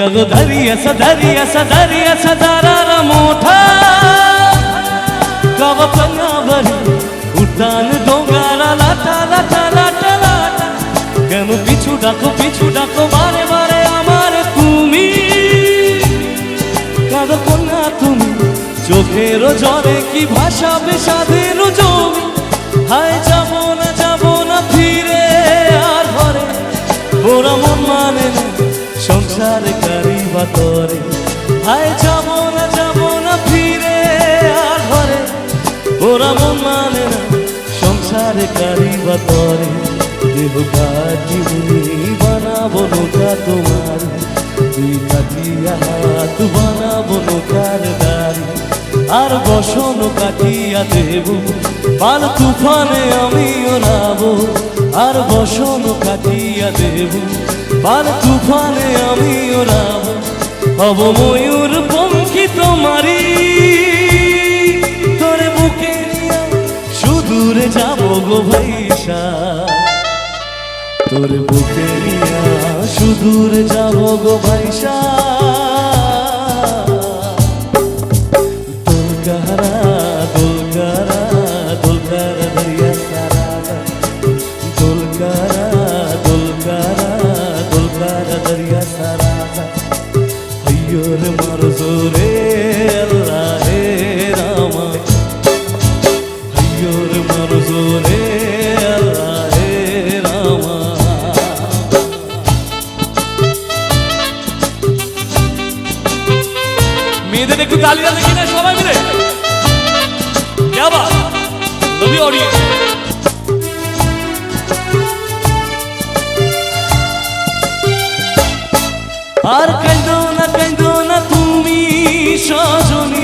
अगो दरिया सा दरिया सा दरिया सा दारा मोठा गाव पन्नावर উঠান ডোঙ্গারা লাটা লাটা লাটা লাটা কেন পিছু ডাকো পিছু ডাকো বারে বারে আমার তুমি কাঁদো কন্যা তুমি চোখের জলে কি ভাষা বিষাদের জমি হায় যাবো না যাবো না ফিরে কারি। হায় যাব না যাব না ফিরে আর ঘরে। ওরা মন মানে না সংসার কারি বা করে। দেহ কাটিবুনি বানাবো নৌকা তোমার। দুই কাটিয়া হাত বানাবো নৌকার দাঁড়ি। আর বসন কাটিয়া দেব, পাল তুফানে আমি ওড়াবো আর বসন কাটিয়া দেব, পাল তুফানে আমি ওড়াবো হব ময়ূর পঙ্খী তোমারি তোরে বুকে সুদূরে যাব গো ভাইসা তোর বুকে সুদূর যাব গো ভাইসা দোলকারা মেয়েদের একটু তালিকা দেখি না সবাই মিলে। আর কেন না কেন না তুমি সজনী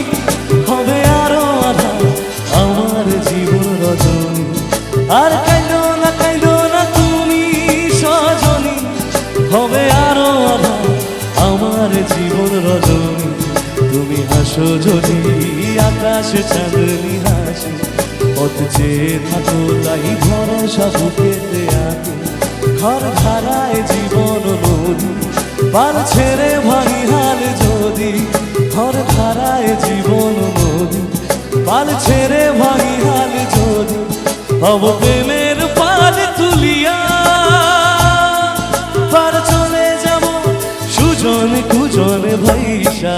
তুমি হাসো যদি আকাশ চাঁদনি হাসে। পথ চেয়ে থাকো তাই ভরসা বুকেতে আগে ঘর ধারায় জীবন নদী, পার ছেড়ে ভাঙি হাল যদি। ঘর ধারায় জীবন নদী পাল ছেড়ে ভাঙি হাল যদি। হব প্রেমের পাল তুলিয়া। পার চলে যাব সুজন কুজন ভাইসা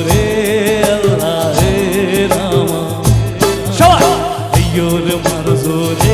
gönlüm arzulayır